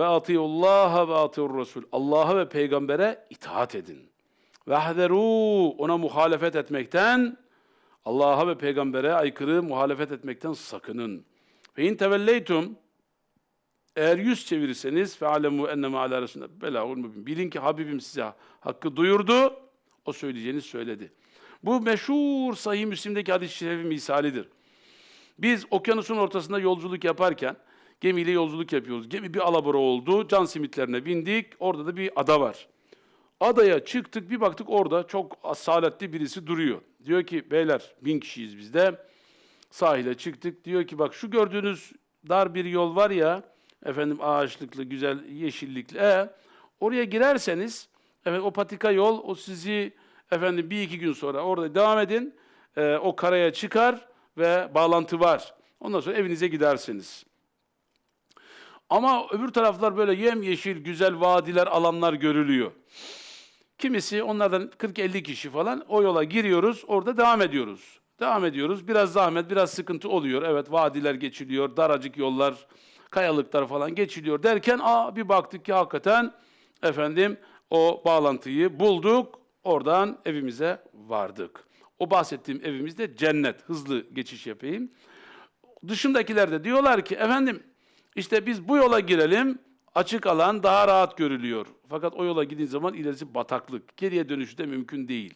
ve atiullaha ve atiur Resul. Allah'a ve peygambere itaat edin. Ve hederu ona muhalefet etmekten Allah'a ve peygambere aykırı muhalefet etmekten sakının. Ve in tevelleytum eğer yüz çevirirseniz fe'alemu enneme ala resulüne belâhul mübin. Bilin ki Habibim size hakkı duyurdu. O söyleyeceğini söyledi. Bu meşhur Sahih Müslim'deki hadis-i şerifin misalidir. Biz okyanusun ortasında yolculuk yaparken gemiyle yolculuk yapıyoruz. Gemi bir alabora oldu. Can simitlerine bindik. Orada da bir ada var. Adaya çıktık bir baktık orada çok asaletli birisi duruyor. Diyor ki beyler bin kişiyiz biz de. Sahile çıktık. Diyor ki bak şu gördüğünüz dar bir yol var ya efendim ağaçlıklı güzel yeşillikli. E, oraya girerseniz evet o patika yol o sizi efendim bir iki gün sonra orada devam edin. E, o karaya çıkar ve bağlantı var. Ondan sonra evinize gidersiniz. Ama öbür taraflar böyle yemyeşil, güzel vadiler, alanlar görülüyor. Kimisi onlardan 40-50 kişi falan o yola giriyoruz, orada devam ediyoruz. Devam ediyoruz. Biraz zahmet, biraz sıkıntı oluyor. Evet vadiler geçiliyor, daracık yollar, kayalıklar falan geçiliyor derken aa bir baktık ki hakikaten efendim o bağlantıyı bulduk. Oradan evimize vardık. O bahsettiğim evimizde cennet. Hızlı geçiş yapayım. Dışındakiler de diyorlar ki efendim işte biz bu yola girelim. Açık alan daha rahat görülüyor. Fakat o yola gidin zaman ilerisi bataklık. Geriye dönüşü de mümkün değil.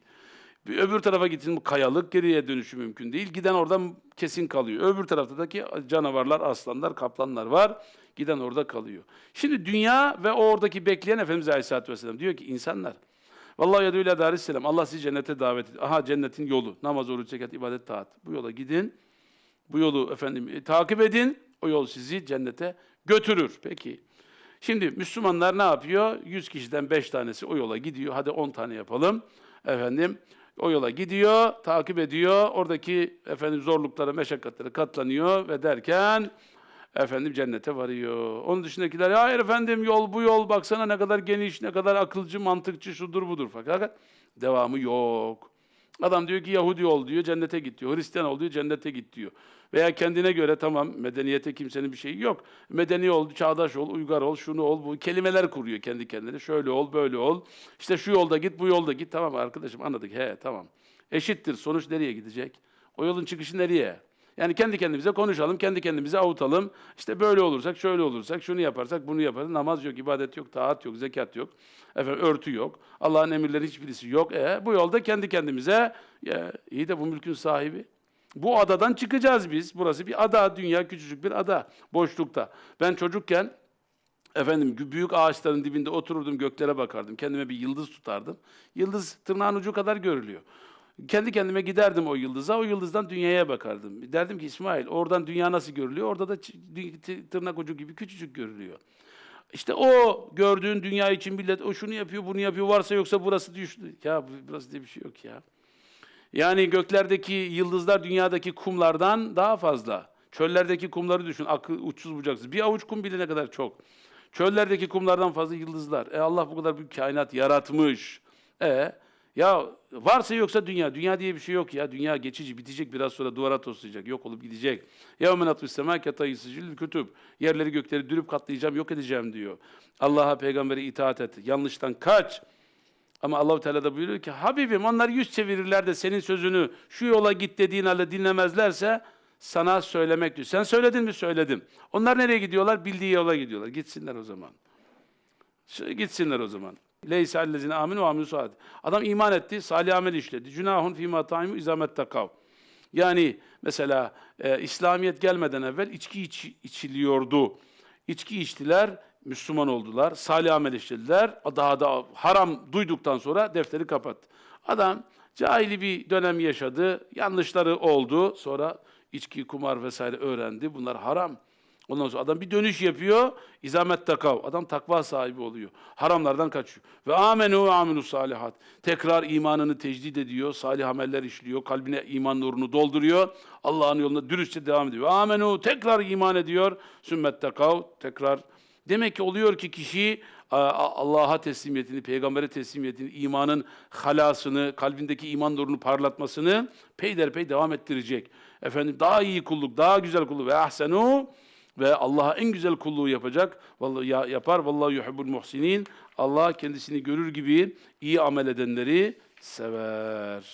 Bir öbür tarafa gittin kayalık geriye dönüşü mümkün değil. Giden oradan kesin kalıyor. Öbür taraftaki canavarlar, aslanlar, kaplanlar var. Giden orada kalıyor. Şimdi dünya ve oradaki bekleyen Efendimiz Aleyhisselatü Vesselam diyor ki insanlar Vallahi yedü ile darisselam. Allah sizi cennete davet ediyor. Aha cennetin yolu. Namaz, oruç, zekat, ibadet, taat. Bu yola gidin. Bu yolu efendim e, takip edin. O yol sizi cennete götürür. Peki. Şimdi Müslümanlar ne yapıyor? 100 kişiden 5 tanesi o yola gidiyor. Hadi 10 tane yapalım. Efendim o yola gidiyor, takip ediyor. Oradaki efendim zorluklara, meşakkatlere katlanıyor ve derken efendim cennete varıyor. Onun dışındakiler hayır efendim yol bu yol baksana ne kadar geniş, ne kadar akılcı, mantıkçı şudur budur. Fakat devamı yok. Adam diyor ki Yahudi ol diyor, cennete git diyor. Hristiyan ol diyor, cennete git diyor. Veya kendine göre tamam medeniyete kimsenin bir şeyi yok. Medeni ol, çağdaş ol, uygar ol, şunu ol, bu kelimeler kuruyor kendi kendine. Şöyle ol, böyle ol. İşte şu yolda git, bu yolda git. Tamam arkadaşım anladık. He tamam. Eşittir. Sonuç nereye gidecek? O yolun çıkışı nereye? Yani kendi kendimize konuşalım, kendi kendimize avutalım. İşte böyle olursak, şöyle olursak, şunu yaparsak, bunu yaparız. Namaz yok, ibadet yok, taat yok, zekat yok. Efendim örtü yok. Allah'ın emirleri hiçbirisi yok. E bu yolda kendi kendimize ya iyi de bu mülkün sahibi. Bu adadan çıkacağız biz. Burası bir ada, dünya küçücük bir ada, boşlukta. Ben çocukken efendim büyük ağaçların dibinde otururdum, göklere bakardım. Kendime bir yıldız tutardım. Yıldız tırnağın ucu kadar görülüyor. Kendi kendime giderdim o yıldıza, o yıldızdan dünyaya bakardım. Derdim ki İsmail, oradan dünya nasıl görülüyor? Orada da tırnak ucu gibi küçücük görülüyor. İşte o gördüğün dünya için millet o şunu yapıyor, bunu yapıyor, varsa yoksa burası düştü. Ya burası diye bir şey yok ya. Yani göklerdeki yıldızlar dünyadaki kumlardan daha fazla. Çöllerdeki kumları düşün, akıl uçsuz bucaksız. Bir avuç kum bile ne kadar çok. Çöllerdeki kumlardan fazla yıldızlar. E Allah bu kadar büyük kainat yaratmış. E ya varsa yoksa dünya. Dünya diye bir şey yok ya. Dünya geçici, bitecek. Biraz sonra duvara toslayacak. Yok olup gidecek. Ya men atfis sema ketayisicil kütüb. Yerleri gökleri dürüp katlayacağım, yok edeceğim diyor. Allah'a peygambere itaat et. Yanlıştan kaç. Ama Allahu Teala da buyuruyor ki Habibim onlar yüz çevirirler de senin sözünü şu yola git dediğin halde dinlemezlerse sana söylemek diyor. Sen söyledin mi? Söyledim. Onlar nereye gidiyorlar? Bildiği yola gidiyorlar. Gitsinler o zaman. Gitsinler o zaman. Leysa allezine aminu ve amilu salat. Adam iman etti, salih amel işledi. Cünahun fîmâ taimu izamet takav. Yani mesela e, İslamiyet gelmeden evvel içki iç, içiliyordu. İçki içtiler, Müslüman oldular, salih amel işlediler. Daha da haram duyduktan sonra defteri kapattı. Adam cahili bir dönem yaşadı, yanlışları oldu. Sonra içki, kumar vesaire öğrendi. Bunlar haram. Ondan sonra adam bir dönüş yapıyor. İzamet takav. Adam takva sahibi oluyor. Haramlardan kaçıyor. Ve amenu ve aminu salihat. Tekrar imanını tecdid ediyor. Salih ameller işliyor. Kalbine iman nurunu dolduruyor. Allah'ın yolunda dürüstçe devam ediyor. Amenu tekrar iman ediyor. Sümmet takav. Tekrar. Demek ki oluyor ki kişi Allah'a teslimiyetini, peygambere teslimiyetini, imanın halasını, kalbindeki iman nurunu parlatmasını peyderpey devam ettirecek. Efendim daha iyi kulluk, daha güzel kulluk ve ahsenu ve Allah'a en güzel kulluğu yapacak. Vallahi ya- yapar. Vallahi yuhibbul muhsinin. Allah kendisini görür gibi iyi amel edenleri sever.